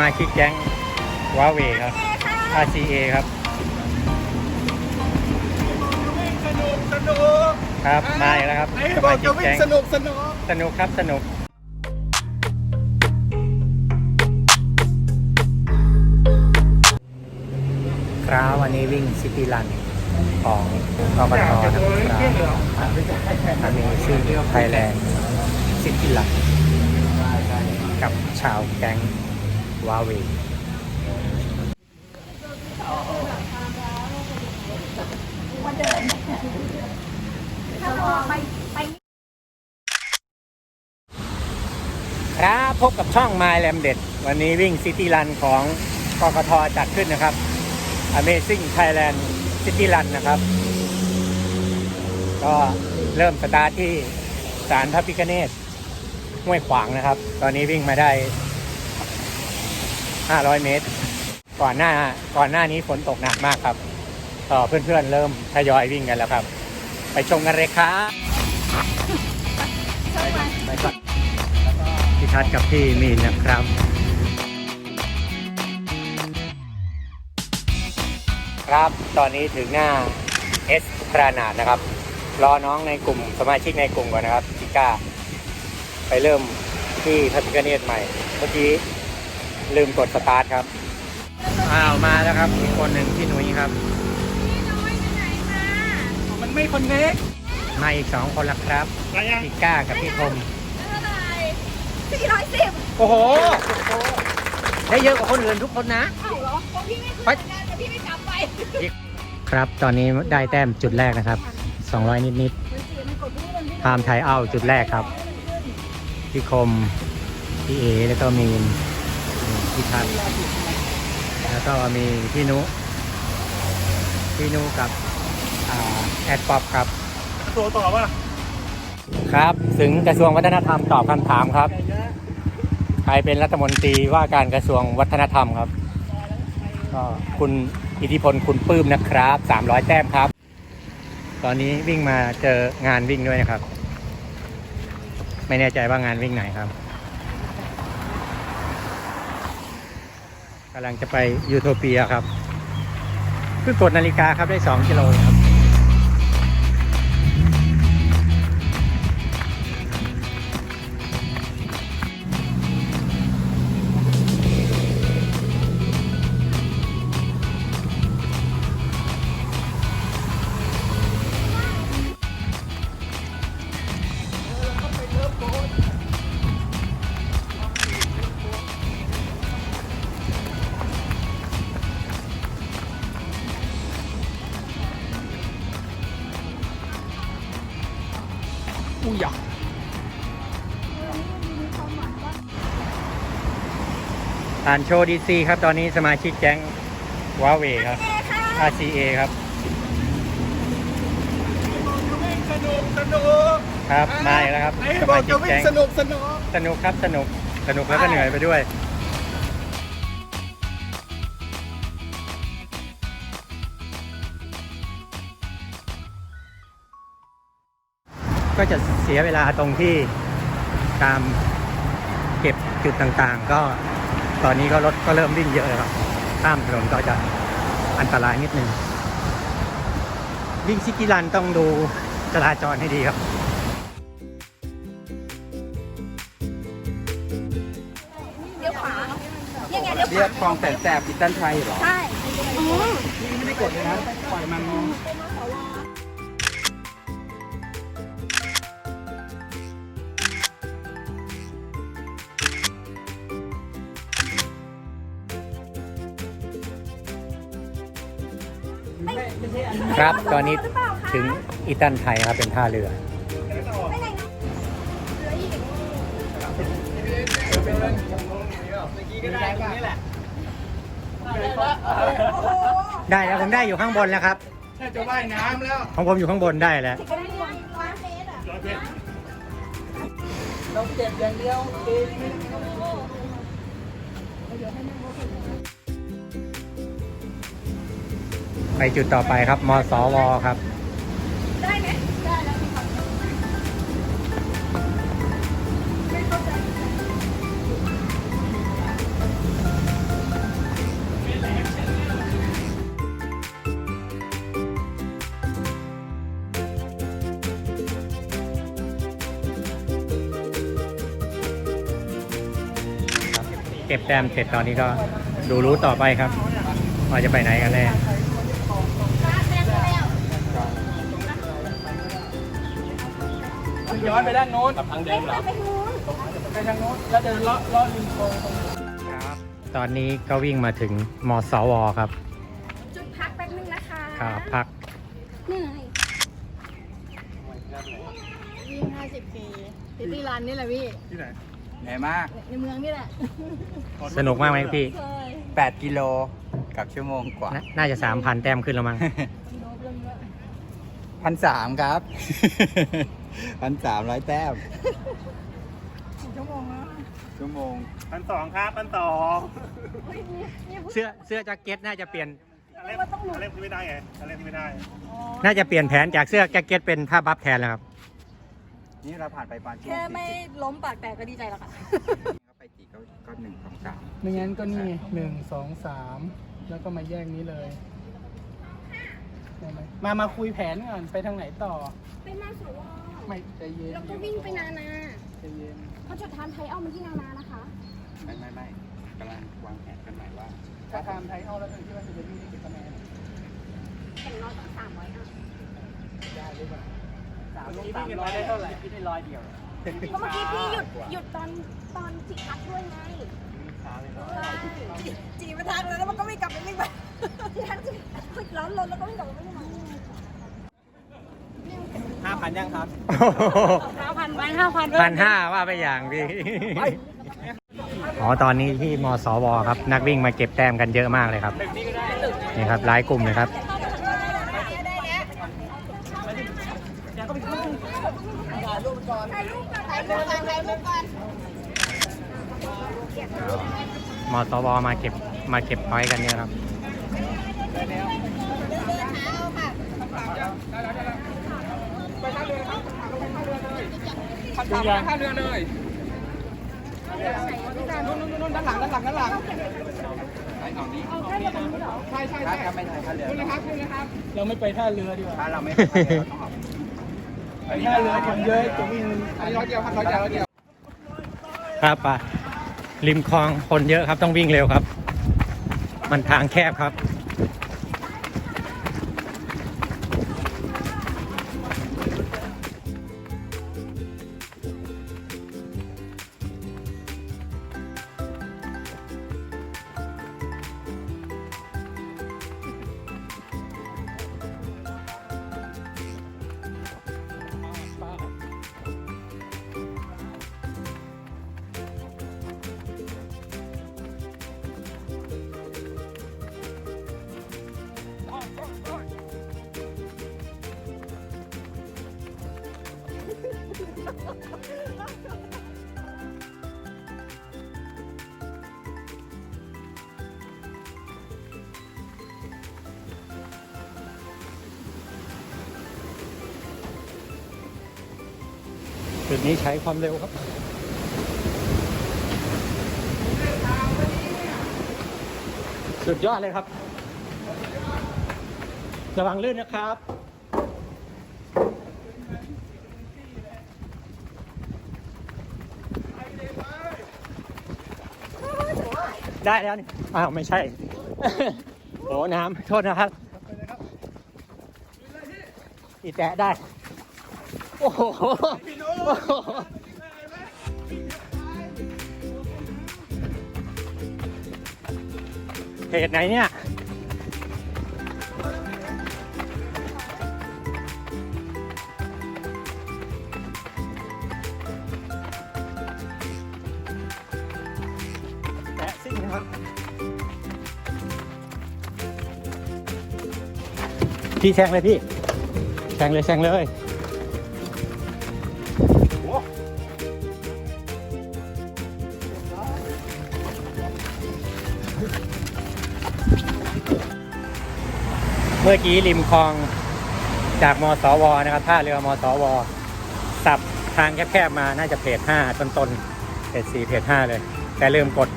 มาชิกแก๊งวาเวครับ RCA ครับ สนุกสนุกครับมาอีกแล้วครับไหนสบอมากชิจะกวิ่แก๊งสนุกสนุก สนุกครับสนุก ครับวันนี้วิ่งซิตี้รันของกบทนะครับอันนี้ชื่อไทยแลนด์ซิตี้รันกับชาวแก๊ง วาเวครับพบกับช่อง My l a m เด็ด วันนี้วิ่งซิตี้รันของกกทจัดขึ้นนะครับ Amazing Thailand City Run นะครับ ก็เริ่มสตาร์ทที่ศาลพระพิฆเนศห้วยขวางนะครับ ตอนนี้วิ่งมาได้ 500 เมตร ก่อนหน้าก่อนหน้านี้ฝนตกหนักมากครับก็เพื่อนๆเริ่มทยอยวิ่งกันแล้วครับ ไปชมกันเลยครับไปก่อนพี่ทัศน์กับพี่มีนนะครับครับตอนนี้ถึงหน้าเอสพรานาดนะครับรอน้องในกลุ่มสมาชิกในกลุ่มก่อนนะครับพิก้า ไปเริ่มที่พระพิฆเนศใหม่ เมื่อกี้ ลืมกดสตาร์ทครับ อ้าวมาแล้วครับอีกคนหนึ่งพี่หนุ่ยครับ มันไม่คนเน็กมาอีกสองคนละครับอะไรยังพี่ก้ากับพี่คม สี่ร้อยสิบโอ้โห ได้เยอะกว่าคนอื่นทุกคนนะ เอ้าเหรอเพราะพี่ไม่ไปทำงานแต่พี่ไม่กลับไปครับตอนนี้ได้แต้มจุดแรกนะครับ 200 นิดนิดๆพามไทยเอาจุดแรกครับ พี่คม พี่เอ แล้วก็มีน พี่ทัศน์แล้วก็มีพี่นุ พี่นุกับอ่าแอดป๊อปครับตัวต่อป่ะครับ ถึงกระทรวงวัฒนธรรมตอบคำถามครับ ใครเป็นรัฐมนตรีว่าการกระทรวงวัฒนธรรมครับก็คุณอิทธิพลคุณปื้มนะครับ 300 แต้มครับ ตอนนี้วิ่งมาเจองานวิ่งด้วยนะครับ ไม่แน่ใจว่างานวิ่งไหนครับ กำลังจะไปยูโทเปียครับเพิ่งกดนาฬิกาครับได้ 2 กิโลครับ ผ่านโชว์ดีซีครับ ตอนนี้สมาชิกแก๊งวาเวครับ RCA ครับสนุกสนุกครับมาอีกแล้วครับไหนสบอมากชิจะกวิ่งแก๊งสนุกสนุกสนุกครับสนุกสนุกแล้วก็เหนื่อยไปด้วยก็จะเสียเวลาตรงที่ตามเก็บจุดต่างๆ ก็ ตอนนี้ก็รถก็เริ่มวิ่งเยอะแล้วครับข้ามถนนก็จะอันตรายนิดนึงวิ่งซิกิลันต้องดูจราจรให้ดีครับเดี๋ยวขวายังไงเดี๋ยวเรีขยวากคลองแสนแสบอิตันไทยเหรอ ใช่อืมพี่ไม่ได้กดเลยนะ ปล่อยมัน ครับตอนนี้ถึงอีตันไทยครับเป็นท่าเรือ ได้แล้วผมได้อยู่ข้างบนแล้วครับแค่จะว่ายน้ำแล้ว ของผมอยู่ข้างบนได้แล้วเราเจ็บอย่างเดียวเองไม่ ไปจุดต่อไปครับ มสวครับ ได้ไหมได้แล้วเก็บแต้มเสร็จตอนนี้ก็ดูรู้ต่อไปครับว่าจะไปไหนกันแน่ ย้อนไปด้านโน้นทางเดิมเหรอไปทางโน้นแล้วเดินเลาะเลาะริมคลองตรงนี้ครับ ตอนนี้ก็วิ่งมาถึงมสวครับ จุดพักแป๊บนึงนะคะครับพักเหนื่อยวิ่ง50ปีซิตี้รันนี่แหละพี่เหนื่อยมาก ในเมืองนี่แหละ สนุกมากไหมพี่ เคย8 กิโลกับชั่วโมงกว่านาน่าจะสามพันแต้มขึ้นแล้วมั้ง โดบลงด้วย พันสามครับ พันสามร้อยแต้มชั่วโมงแล้วชั่วโมงพันสองครับพันสองเสื้อเสื้อแจ็คเก็ตน่าจะเปลี่ยนเล่มเล่มไม่ได้ไงเล่มไม่ได้ น่าจะเปลี่ยนแผนจากเสื้อแจ็คเก็ตเป็นผ้าบัฟแทนแล้วครับ นี่เราผ่านไปปานชั่วโมแค่งไม่ล้มปากแตกก็ดีใจแล้วค่ะเข้าไปจีก็ก็หนึ่งสองสามไม่งั้นก็นี่หนึ่งสองสามแล้วก็มาแยกนี้เลยได้ไหมมามาคุยแผนก่อนไปทางไหนต่อ ไปมาสว ไม่ใจเย็นแล้วก็วิ่งไปนานาใจเย็นเพราะจุดทานไทยเอามาที่นานานะคะ ไม่ไม่ไม่กำลังวางแผนกันใหม่ว่าถ้าทำไทยเอาแล้วเธอคิดว่าเธอจะวิ่งได้กี่คะแนนอย่างน้อยต้องสามร้อยอะได้หรือเปล่าสามลงพี่สามวิ่งร้อยได้ได้เท่าเท่าไหไหร่ร่พี่ได้ร้อยเดียวเพราะเมื่อกี้พี่หยุดหยุดตอนตอนจิพักด้วยไงจีมาทางเลยแล้วมันก็ไม่กลับไปวิ่งไปที่ทันจิคุยร้อนรถแล้วก็วิ่งกลับมาไม่ได้ห้า พันยังครับห้าพันไหมห้าพันพันห้าว่าไปอย่างพี่อ๋อตอนนี้ที่มสวครับ นักวิ่งมาเก็บแต้มกันเยอะมากเลยครับนี่ครับหลายกลุ่มเลยครับถ่ายรูปก่อนถ่ายรูปก่อนถ่ายรูปก่อนมสวมาเก็บมาเก็บพอยต์กันเยอะครับพัน สามร้อยท่าเรือเลยนู่นนู่นนู่นด้านหลังด้านหลังด้านหลังไปตรงนี้ใช่ใช่ใช่ครับไม่ใช่ท่าเรือคุณนะครับคุณนะครับ เราไม่ไปท่าเรือดีกว่าถ้าเราไม่ไปท่าเรือเราต้องออกไปท่าเรือคนเยอะจะวิ่งอันนี้ร้อยเดียวพันร้อยเดียวร้อยเดียวครับป่ะริมคลองคนเยอะครับต้องวิ่งเร็วครับ มันทางแคบครับ จุดนี้ใช้ความเร็วครับ สุดยอดเลยครับ ระวังลื่นนะครับ ได้แล้วนี่อ้าวไม่ใช่ โอ้น้ำโทษนะครับอีแตะได้ โอ้โหโอ้โห เหตุไหนเนี่ย แตะซิ่งครับ พี่แซงเลยพี่แซงเลยแซงเลย มื่อกี้ริมคลองจากมสวนะครับท่าเรือมสวสับทางแคบๆมาน่าจะเพจห้าต้นๆเพจสี่เพจห้าเลย แต่ลืมกด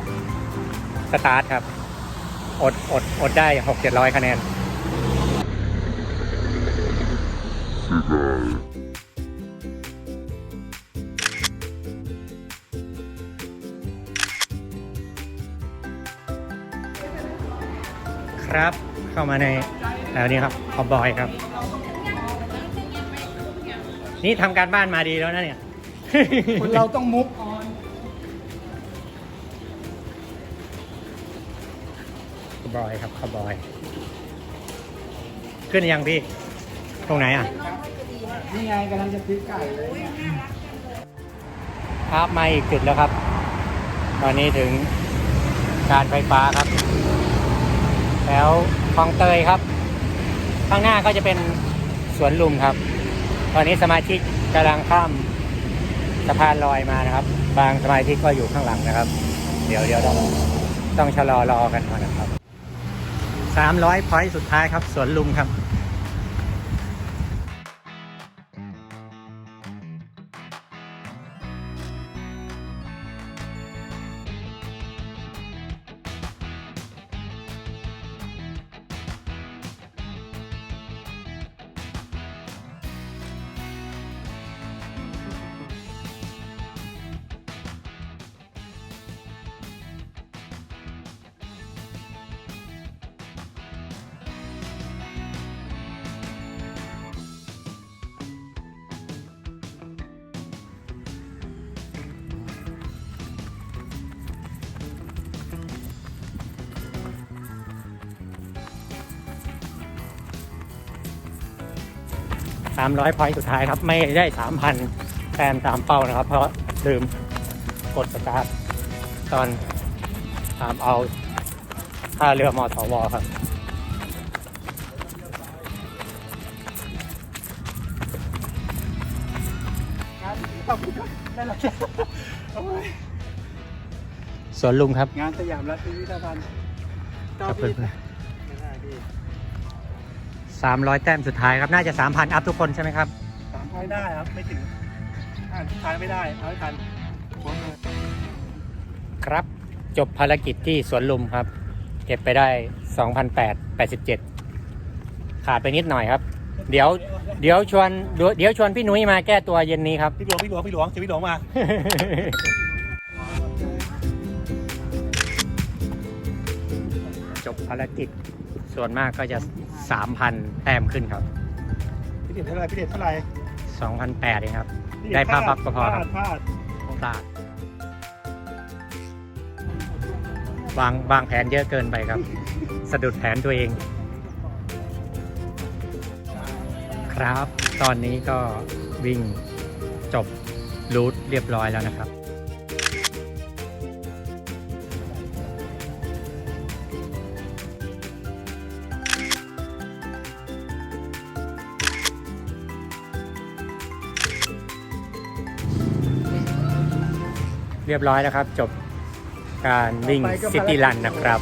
สตาร์ทครับ อดอดอดได้หกเจ็ดร้อยคะแนนครับเข้ามาใน แถวนี้ครับคอบอยครับ นี่ทำการบ้านมาดีแล้วนะเนี่ย คนเราต้องมุกออนคอบอยครับคอบอย ขึ้นยังพี่ ตรงไหนอะ นี่ไงกำลังจะซื้อไก่เลยครับมาอีกจุดแล้วครับ ตอนนี้ถึงการไฟฟ้าครับ แล้วคลองเตยครับ ข้างหน้าก็จะเป็นสวนลุมครับ ตอนนี้สมาชิกกำลังข้ามสะพานลอยมานะครับ บางสมาชิกก็อยู่ข้างหลังนะครับ เดี๋ยวเดี๋ยวต้องต้องชะลอรอกันก่อนนะครับสามร้อยพอยต์สุดท้ายครับสวนลุมครับ 300พอยต์สุดท้ายครับ ไม่ได้ 3,000แต้มตามเป้านะครับ เพราะลืมกดสตาร์ทตอนตามเอาท่าเรือมอสวครับสวนลุงครับ งานสยามรัฐพิพิธภัณฑ์ครับเพื่อน 300 แต้มสุดท้ายครับ น่าจะ 3,000 อัพทุกคนใช่ไหมครับ สามไม่ได้ครับ ไม่ถึงอันสุดท้ายไม่ได้เอาให้ทันหัวครับ จบภารกิจที่สวนลุมครับ เก็บไปได้ 2,887 ขาดไปนิดหน่อยครับ เดี๋ยว เดี๋ยวชวน เดี๋ยวชวนพี่นุ้ยมาแก้ตัวเย็นนี้ครับ พี่หลวงพี่หลวงพี่หลวงเจะพี่หลวงมา จบภารกิจ ส่วนมากก็จะ 3,000 แต้มขึ้นครับ พี่เด็ดเท่าไหร่พี่เด็ดเท่าไหร่2,008เองครับ พี่เได้ภาพบัฟก็พอครับพลาดพลาดวางวางแผนเยอะเกินไปครับ สะดุดแผนตัวเอง ครับ ตอนนี้ก็วิ่งจบรูทเรียบร้อยแล้วนะครับ เรียบร้อยแล้วครับ จบการวิ่งซิตี้รันนะครับ